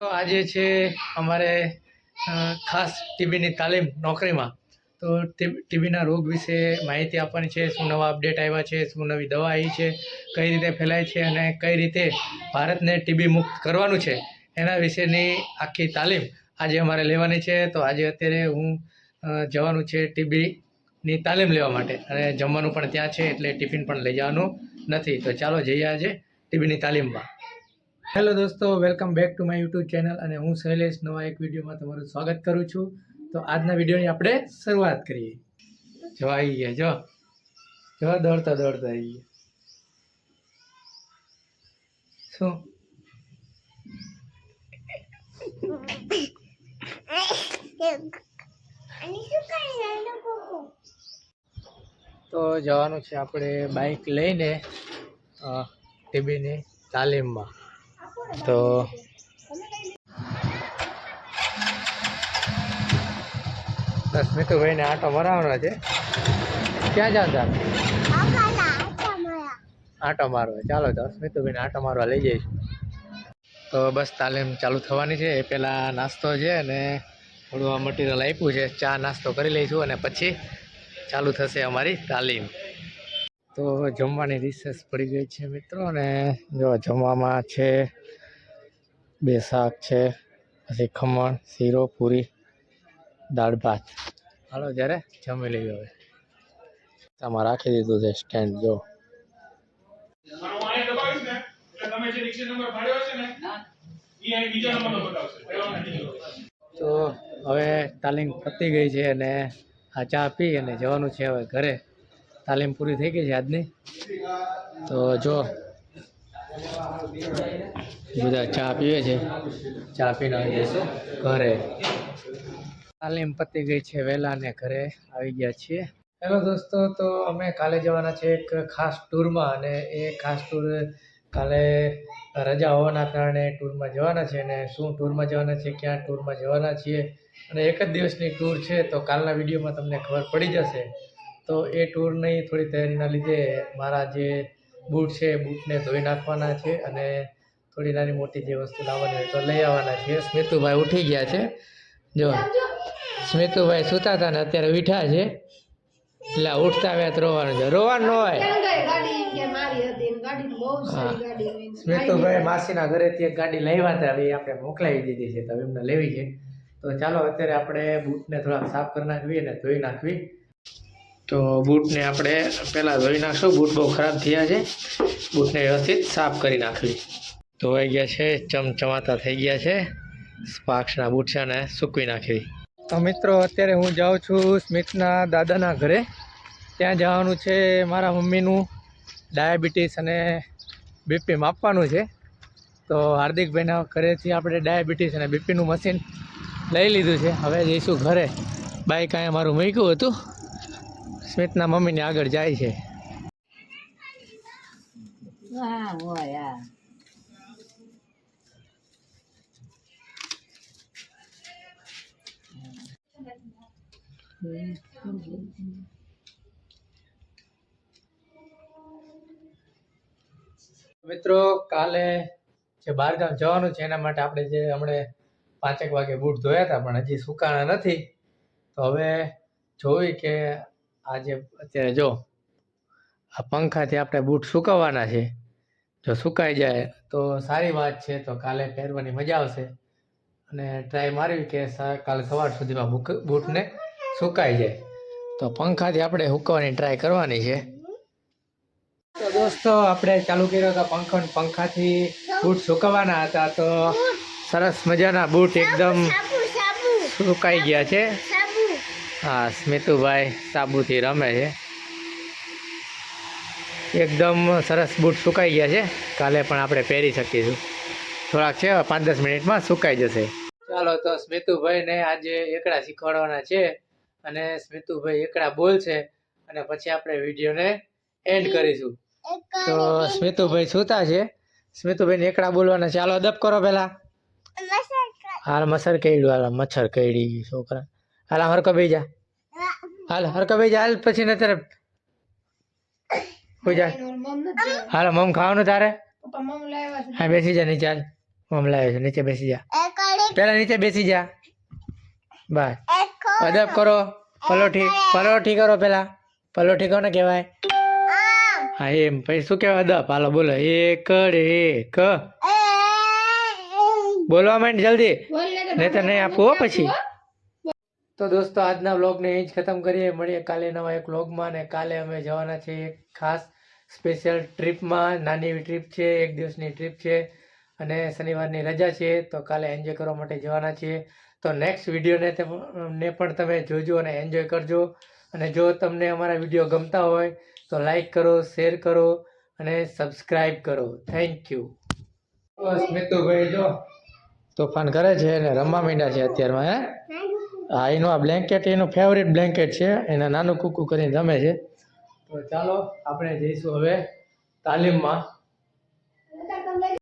તો આજે છે અમારે ખાસ ટીબીની તાલીમ નોકરીમાં. તો ટીબીના રોગ વિશે માહિતી આપવાની છે, શું નવા અપડેટ આવ્યા છે, શું નવી દવા આવી છે, કઈ રીતે ફેલાય છે અને કઈ રીતે ભારતને ટીબી મુક્ત કરવાનું છે, એના વિશેની આખી તાલીમ આજે અમારે લેવાની છે. તો આજે અત્યારે હું જવાનું છે ટીબીની તાલીમ લેવા માટે. અને જમવાનું પણ ત્યાં છે, એટલે ટિફિન પણ લઈ જવાનું નથી. તો ચાલો જઈએ આજે ટીબીની તાલીમમાં. હેલો દોસ્તો welcome back to my YouTube channel અને હું શૈલેષ નવા એક વિડીયોમાં તમારું સ્વાગત કરું છું. તો આજના વિડીયોની આપણે શરૂઆત કરીએ. જો આવી ગયા, જો. જો દોડતા દોડતા આવી ગયા. શું? તો જવાનું છે આપણે બાઇક લઈને ટીબીની તાલીમમાં. તો બસ મિતુભાઈને આટો મરાવવાનો છે. ક્યાં જાવ તાર? આટો મારવા. ચાલો તો સ્મિતુભાઈને આટો મારવા લઈ જઈશું. તો બસ તાલીમ ચાલુ થવાની છે. એ પહેલાં નાસ્તો છે અને થોડું મટીરિયલ આપ્યું છે. ચા નાસ્તો કરી લઈશું અને પછી ચાલુ થશે અમારી તાલીમ. તો જમવાની રિસેસ પડી ગઈ છે મિત્રો અને જો જમવામાં છે બે શાક છે, પછી ખમણ, શીરો, પૂરી, દાળ, ભાત. હાલો, જ્યારે જમી લઈએ હવે. આમાં રાખી દીધું છે સ્ટેન્ડ જો. તો હવે તાલીમ પતી ગઈ છે અને આ ચા પી અને જવાનું છે હવે ઘરે. તાલીમ પૂરી થઈ ગઈ છે આજની? તો જો બધા ચા પીવે છે? ચા પીને જઈશું ઘરે. તાલીમ પતી ગઈ છે વહેલા ને ઘરે આવી ગયા છીએ. હેલો દોસ્તો તો અમે કાલે જવાના છે એક ખાસ ટૂરમાં અને એ ખાસ ટૂર કાલે રજા હોવાના કારણે ટૂરમાં જવાના છે અને શું ટૂરમાં જવાના છે ક્યાં ટૂરમાં જવાના છીએ અને એક જ દિવસની ટૂર છે તો કાલના વિડીયોમાં તમને ખબર પડી જશે. તો એ ટૂરની થોડી તૈયારીના લીધે મારા જે બૂટ છે બૂટને ધોઈ નાખવાના છે અને થોડી નાની મોટી જે વસ્તુ લાવવાની હોય તો લઈ આવવાના છે. સ્મિતુભાઈ ઉઠી ગયા છે. જો સ્મિતુભાઈ સૂતા હતા ને અત્યારે ઉઠ્યા છે. એટલે ઉઠતા વ્યાત રોવાનું છે. રોવાનું ન હોય. સ્મિતુભાઈ માસીના ઘરેથી એક ગાડી લાવ્યા હતા હવે એ આપણે મોકલાવી દીધી છે. તો એમને લેવી છે. તો ચાલો અત્યારે આપણે બૂટને થોડાક સાફ કરી નાખવી અને ધોઈ નાખવી. તો બૂટને આપણે પહેલાં ધોઈ નાખશું. બૂટ બહુ ખરાબ થયા છે. બૂટને વ્યવસ્થિત સાફ કરી નાખવી. ધોવાઈ ગયા છે, ચમચમાતા થઈ ગયા છે. સ્પાર્ક્સના બૂટ છે સૂકવી નાખવી. તો મિત્રો, અત્યારે હું જાઉં છું સ્મિતના દાદાના ઘરે. ત્યાં જવાનું છે મારા મમ્મીનું ડાયાબિટીસ અને બીપી માપવાનું છે. તો હાર્દિકભાઈના ઘરેથી આપણે ડાયાબિટીસ અને બીપીનું મશીન લઈ લીધું છે. હવે જઈશું ઘરે. બાઈક અહીંયા મારું મૂક્યું હતું. સ્મિતના મમ્મીને આગળ જાય છે. મિત્રો કાલે જે બહારગામ જવાનું છે એના માટે આપણે જે હમણે પાંચેક વાગે બૂટ ધોયા હતા પણ હજી સુકાણા નથી. તો હવે જોઈ કે આજે અત્યારે જો આ પંખાથી આપણે બૂટ સુકવવાના છે. જો સુકાઈ જાય તો સારી વાત છે તો કાલે પહેરવાની મજા આવશે. અને ટ્રાય મારવી કે કાલે સવાર સુધીમાં બૂટને સુકાઈ જાય. તો પંખાથી આપણે સુકવાની ટ્રાય કરવાની છે. તો દોસ્તો આપણે ચાલુ કર્યો હતો પંખો પંખાથી બૂટ સુકવવાના હતા તો સરસ મજાના બૂટ એકદમ સુકાઈ ગયા છે. હા સ્મિતુભાઈ સાબુથી રમે છે. એકદમ સરસ બૂટ સુકાઈ ગયા છે. કાલે પણ આપણે પહેરી શકીશું. થોડાક છે પાંચ દસ મિનિટમાં સુકાઈ જશે. ચાલો તો સ્મિતુભાઈને આજે એકડા શીખવાડવાના છે અને સ્મિતુભાઈ એકડા બોલશે અને પછી આપણે વિડીયોને એન્ડ કરીશું. તો સ્મિતુભાઈ સૂતા છે. સ્મિતુભાઈને એકડા બોલવાના ચાલો અદબ કરો પહેલા. હાલ મચ્છર કઈડ્યું હાલ મચ્છર કઈડી છોકરા. હાલ હરકો બેહી જા. હાલ હરકો બેહી જા. હાલ પછી ને તરફ કોઈ જા. હાલ મમ ખાવાનું તારે? હા બેસી જા નીચે હાલ. મમ લાવે છે. નીચે બેસી જા. પેલા નીચે બેસી જા. બસ અદબ કરો. પલોઠી પલોઠી કરો પેલા. પલોઠી કોને કહેવાય? હા એમ. પછી શું કહેવાય? અદબ. હાલો બોલો. એક એક. બોલવા માંડ જલ્દી. નહીં તો નહીં આપવું હો પછી. તો દોસ્તો, આજના બ્લોગને અહીં જ ખતમ કરીએ. મળીએ કાલે નવા એક બ્લોગમાં અને કાલે અમે જવાના છીએ એક ખાસ સ્પેશિયલ ટ્રીપમાં. નાની એવી ટ્રીપ છે, એક દિવસની ટ્રીપ છે અને શનિવારની રજા છે, તો કાલે એન્જોય કરવા માટે જવાના છીએ. તો નેક્સ્ટ વિડીયોને ને પણ તમે જોજો અને એન્જોય કરજો. અને જો તમને અમારા વીડિયો ગમતા હોય, તો લાઈક કરો, શેર કરો અને સબસ્ક્રાઈબ કરો. Thank you. બસ મિતુભાઈ, જો. તોફાન કરે છે અને રમવા માંડ્યા છે અત્યારમાં, હે? હા એનું આ બ્લેન્કેટ એનું ફેવરેટ બ્લેન્કેટ છે. એને નાનું કૂકું કરીને રમે છે. તો ચાલો, આપણે જઈશું હવે તાલીમમાં.